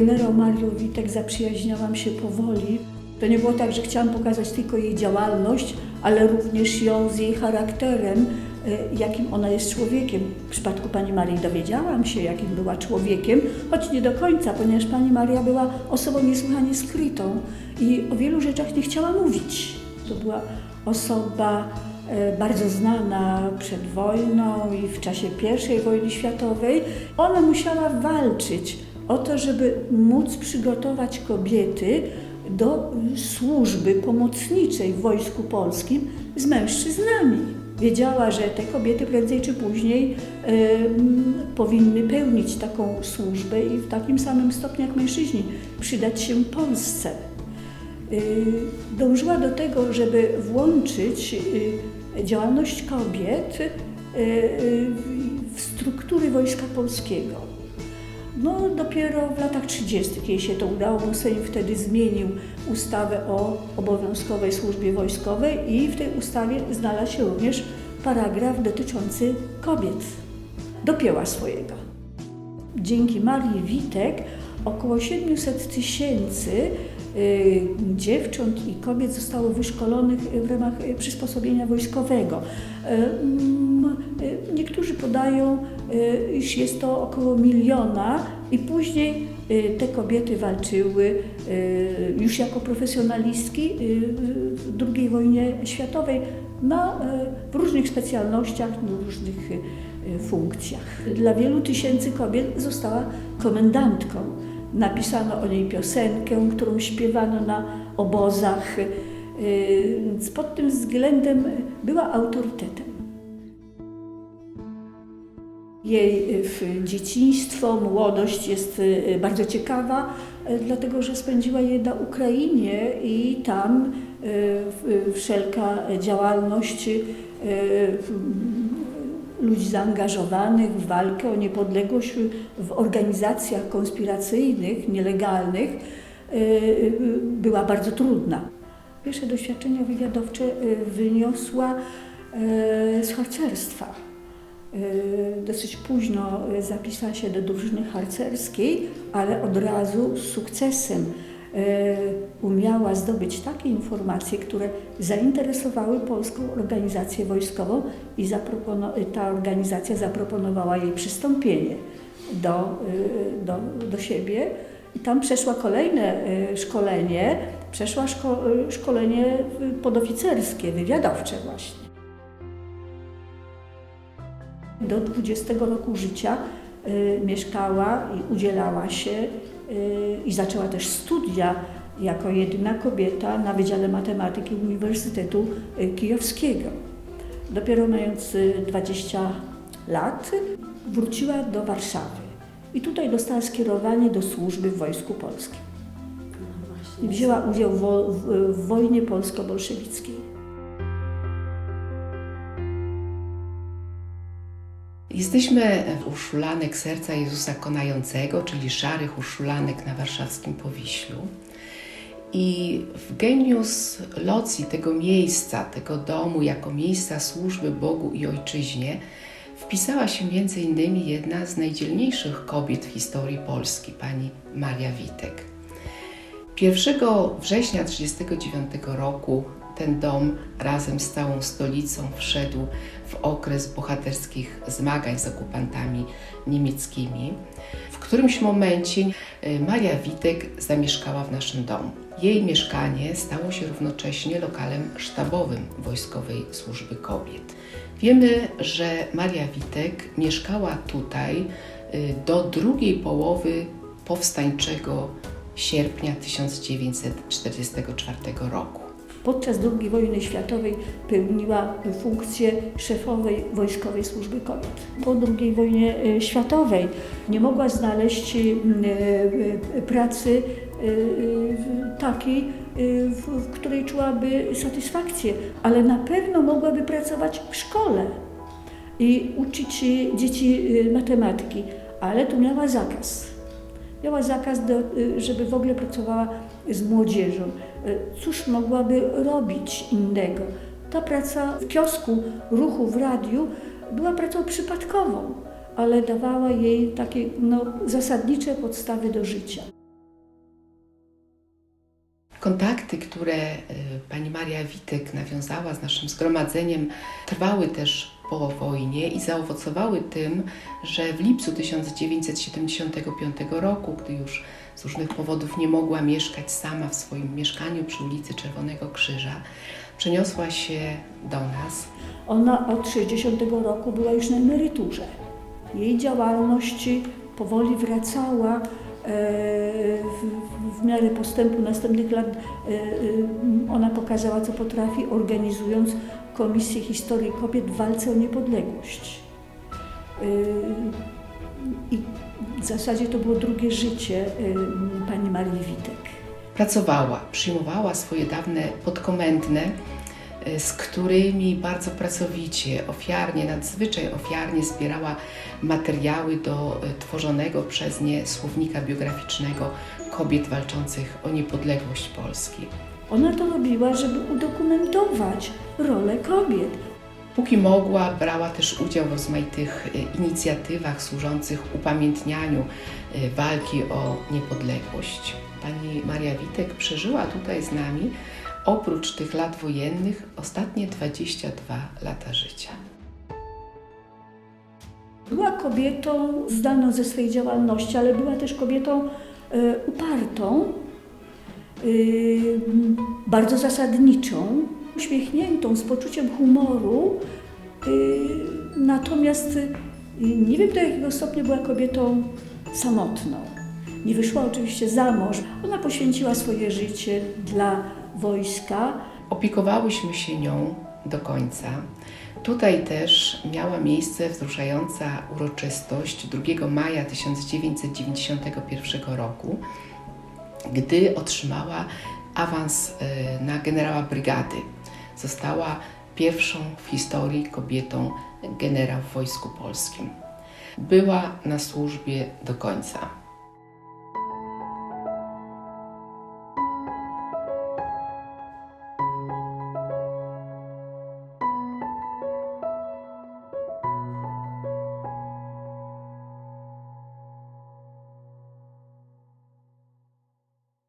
generał Marią Witek zaprzyjaźniałam się powoli. To nie było tak, że chciałam pokazać tylko jej działalność, ale również ją z jej charakterem, y, jakim ona jest człowiekiem. W przypadku pani Marii dowiedziałam się, jakim była człowiekiem, choć nie do końca, ponieważ pani Maria była osobą niesłychanie skrytą i o wielu rzeczach nie chciała mówić. To była osoba e, bardzo znana przed wojną i w czasie I wojny światowej. Ona musiała walczyć o to, żeby móc przygotować kobiety do służby pomocniczej w Wojsku Polskim z mężczyznami. Wiedziała, że te kobiety prędzej czy później em, powinny pełnić taką służbę i w takim samym stopniu jak mężczyźni przydać się Polsce. Y, dążyła do tego, żeby włączyć y, działalność kobiet y, y, w struktury Wojska Polskiego. No dopiero w latach 30. jej się to udało, bo Sejm wtedy zmienił ustawę o obowiązkowej służbie wojskowej i w tej ustawie znalazł się również paragraf dotyczący kobiet. Dopięła swojego. Dzięki Marii Witek około 700 tysięcy y, dziewcząt i kobiet zostało wyszkolonych w ramach y, przysposobienia wojskowego. Y, mm, Niektórzy podają, iż jest to około miliona i później y, te kobiety walczyły y, już jako profesjonalistki y, w II wojnie światowej na, y, w różnych specjalnościach, w różnych y, y, funkcjach. Dla wielu tysięcy kobiet została komendantką. Napisano o niej piosenkę, którą śpiewano na obozach. y, pod tym względem była autorytetem. Jej y, dzieciństwo, młodość jest y, bardzo ciekawa, y, dlatego że spędziła je na Ukrainie i tam wszelka działalność ludzi zaangażowanych w walkę o niepodległość w organizacjach konspiracyjnych, nielegalnych była bardzo trudna. Pierwsze doświadczenia wywiadowcze wyniosła z harcerstwa. Y, Dosyć późno y, zapisała się do drużyny harcerskiej, ale od razu z sukcesem y, umiała zdobyć takie informacje, które zainteresowały polską organizację wojskową i ta organizacja zaproponowała jej przystąpienie do, do, do siebie. I tam przeszła kolejne szkolenie, przeszła szko- szkolenie podoficerskie, wywiadowcze właśnie. Do 20 roku życia y, mieszkała i udzielała się y, i zaczęła też studia jako jedyna kobieta na Wydziale Matematyki Uniwersytetu y, Kijowskiego. Dopiero mając y, 20 lat wróciła do Warszawy i tutaj dostała skierowanie do służby w Wojsku Polskim. I wzięła udział w, wo- w, w wojnie polsko-bolszewickiej. Jesteśmy u Urszulanek Serca Jezusa Konającego, czyli szarych Urszulanek na warszawskim Powiślu. I w genius locji tego miejsca, tego domu, jako miejsca służby Bogu i Ojczyźnie, wpisała się innymi jedna z najdzielniejszych kobiet w historii Polski, pani Maria Witek. 1 września 1939 roku ten dom razem z całą stolicą wszedł w okres bohaterskich zmagań z okupantami niemieckimi. W którymś momencie y, Maria Witek zamieszkała w naszym domu. Jej mieszkanie stało się równocześnie lokalem sztabowym Wojskowej Służby Kobiet. Wiemy, że Maria Witek mieszkała tutaj y, do drugiej połowy powstańczego sierpnia 1944 roku. Podczas II wojny światowej pełniła funkcję szefowej Wojskowej Służby Kobiet. Po II wojnie e, światowej nie mogła znaleźć e, e, pracy takiej, w, której czułaby satysfakcję, ale na pewno mogłaby pracować w szkole i uczyć dzieci matematyki, ale tu miała zakaz. Miała zakaz, do, żeby w ogóle pracowała z młodzieżą. Y, Cóż mogłaby robić innego? Ta praca w kiosku, ruchu w radiu była pracą przypadkową, ale dawała jej takie no, zasadnicze podstawy do życia. Kontakty, które y, pani Maria Witek nawiązała z naszym zgromadzeniem, trwały też po wojnie i zaowocowały tym, że w lipcu 1975 roku, gdy już z różnych powodów nie mogła mieszkać sama w swoim mieszkaniu przy ulicy Czerwonego Krzyża, przeniosła się do nas. Ona od 60 roku była już na emeryturze. Jej działalność powoli wracała e, w, w miarę postępu następnych lat. e, e, Ona pokazała, co potrafi, organizując Komisję Historii Kobiet w walce o niepodległość. E, I w zasadzie to było drugie życie pani Marii Witek. Pracowała, przyjmowała swoje dawne podkomendne, z którymi bardzo pracowicie, ofiarnie, nadzwyczaj ofiarnie zbierała materiały do y, tworzonego przez nie słownika biograficznego kobiet walczących o niepodległość Polski. Ona to robiła, żeby udokumentować rolę kobiet. Póki mogła, brała też udział w rozmaitych y, inicjatywach służących upamiętnianiu walki o niepodległość. Pani Maria Witek przeżyła tutaj z nami, oprócz tych lat wojennych, ostatnie 22 lata życia. Była kobietą zdalną ze swojej działalności, ale była też kobietą e, upartą, e, bardzo zasadniczą, uśmiechniętą, z poczuciem humoru. e, natomiast nie wiem do jakiego stopnia była kobietą samotną. Nie wyszła oczywiście za mąż. Ona poświęciła swoje życie dla wojska. Opiekowałyśmy się nią do końca. Tutaj też miała miejsce wzruszająca uroczystość 2 maja 1991 roku, gdy otrzymała awans e, na generała brygady. Została pierwszą w historii kobietą generał w Wojsku Polskim. Była na służbie do końca.